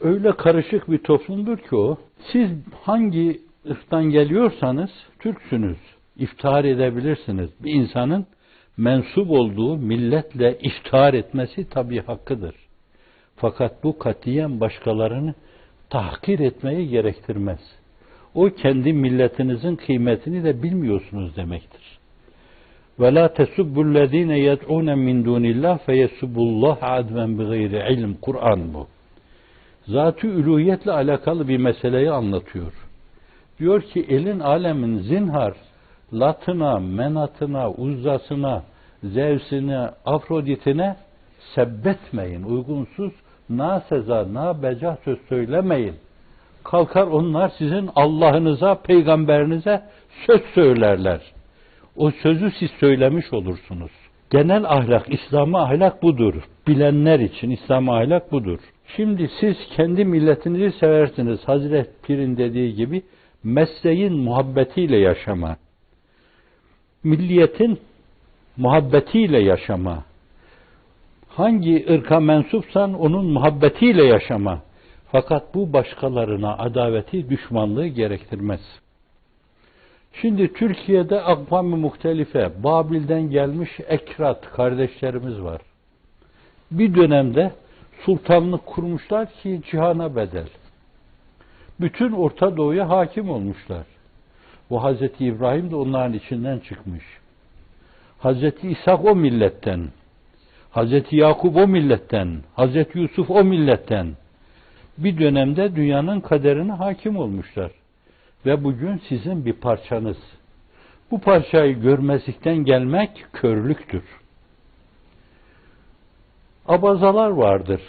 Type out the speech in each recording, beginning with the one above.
Öyle karışık bir toplumdur ki o. Siz hangi ırktan geliyorsanız Türksünüz. İftihar edebilirsiniz. Bir insanın mensup olduğu milletle iftihar etmesi tabii hakkıdır. Fakat bu katiyen başkalarını tahkir etmeyi gerektirmez. O kendi milletinizin kıymetini de bilmiyorsunuz demektir. Ve la tesubbullezine yed'un min dunillah feyesubullah adven bigayri ilm. Kur'an bu. Zat-ı üluhiyetle alakalı bir meseleyi anlatıyor. Diyor ki elin alemin zinhar latına, menatına, uzzasına, zevsine, afroditine sebbetmeyin. Uygunsuz na seza, na beca söz söylemeyin. Kalkar onlar sizin Allah'ınıza, peygamberinize söz söylerler. O sözü siz söylemiş olursunuz. Genel ahlak, İslam'ı ahlak budur. Bilenler için İslam ahlak budur. Şimdi siz kendi milletinizi seversiniz. Hazreti Pir'in dediği gibi mesleğin muhabbetiyle yaşama. Milliyetin muhabbetiyle yaşama. Hangi ırka mensupsan onun muhabbetiyle yaşama. Fakat bu başkalarına adaveti, düşmanlığı gerektirmez. Şimdi Türkiye'de akvam-ı muhtelife, Babil'den gelmiş ekrat kardeşlerimiz var. Bir dönemde sultanlık kurmuşlar ki cihana bedel. Bütün Orta Doğu'ya hakim olmuşlar. Bu Hazreti İbrahim de onların içinden çıkmış. Hazreti İshak o milletten. Hazreti Yakup o milletten. Hazreti Yusuf o milletten. Bir dönemde dünyanın kaderine hakim olmuşlar. Ve bugün sizin bir parçanız. Bu parçayı görmezlikten gelmek körlüktür. Abazalar vardır.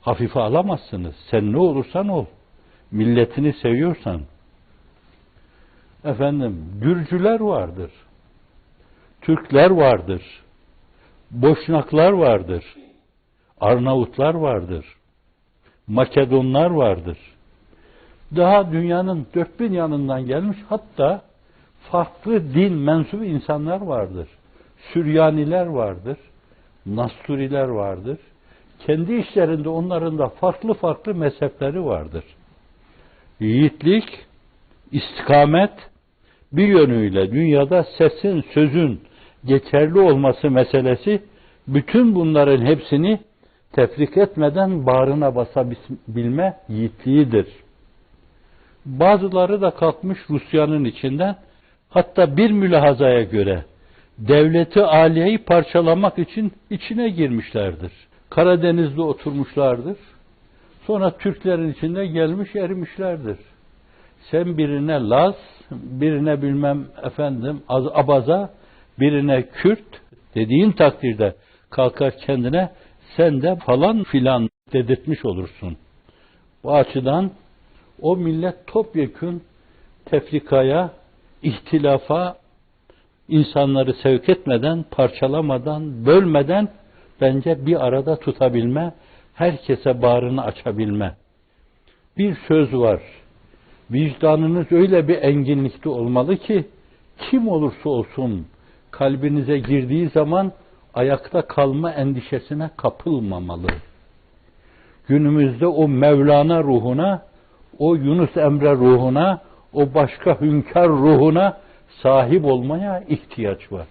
Hafife alamazsınız. Sen ne olursan ol. Milletini seviyorsan. Efendim, Gürcüler vardır. Türkler vardır. Boşnaklar vardır. Arnavutlar vardır. Makedonlar vardır. Daha dünyanın dört bin yanından gelmiş hatta farklı din mensubu insanlar vardır. Süryaniler vardır. Nasturiler vardır. Kendi işlerinde onların da farklı farklı mezhepleri vardır. Yiğitlik, istikamet bir yönüyle dünyada sesin, sözün geçerli olması meselesi bütün bunların hepsini tefrik etmeden bağrına basabilme yiğitliğidir. Bazıları da kalkmış Rusya'nın içinden hatta bir mülahazaya göre devleti aliyeyi parçalamak için içine girmişlerdir. Karadeniz'de oturmuşlardır. Sonra Türklerin içinde gelmiş erimişlerdir. Sen birine Laz, birine bilmem efendim Abaza, birine Kürt dediğin takdirde kalkar kendine sen de falan filan dedirtmiş olursun. Bu açıdan o millet topyekün tefrikaya, ihtilafa, insanları sevk etmeden, parçalamadan, bölmeden bence bir arada tutabilme, herkese bağrını açabilme. Bir söz var. Vicdanınız öyle bir enginlikte olmalı ki kim olursa olsun kalbinize girdiği zaman ayakta kalma endişesine kapılmamalı. Günümüzde o Mevlana ruhuna, o Yunus Emre ruhuna, o başka hünkâr ruhuna sahip olmaya ihtiyaç var.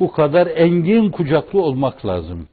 Bu kadar engin kucaklı olmak lazım.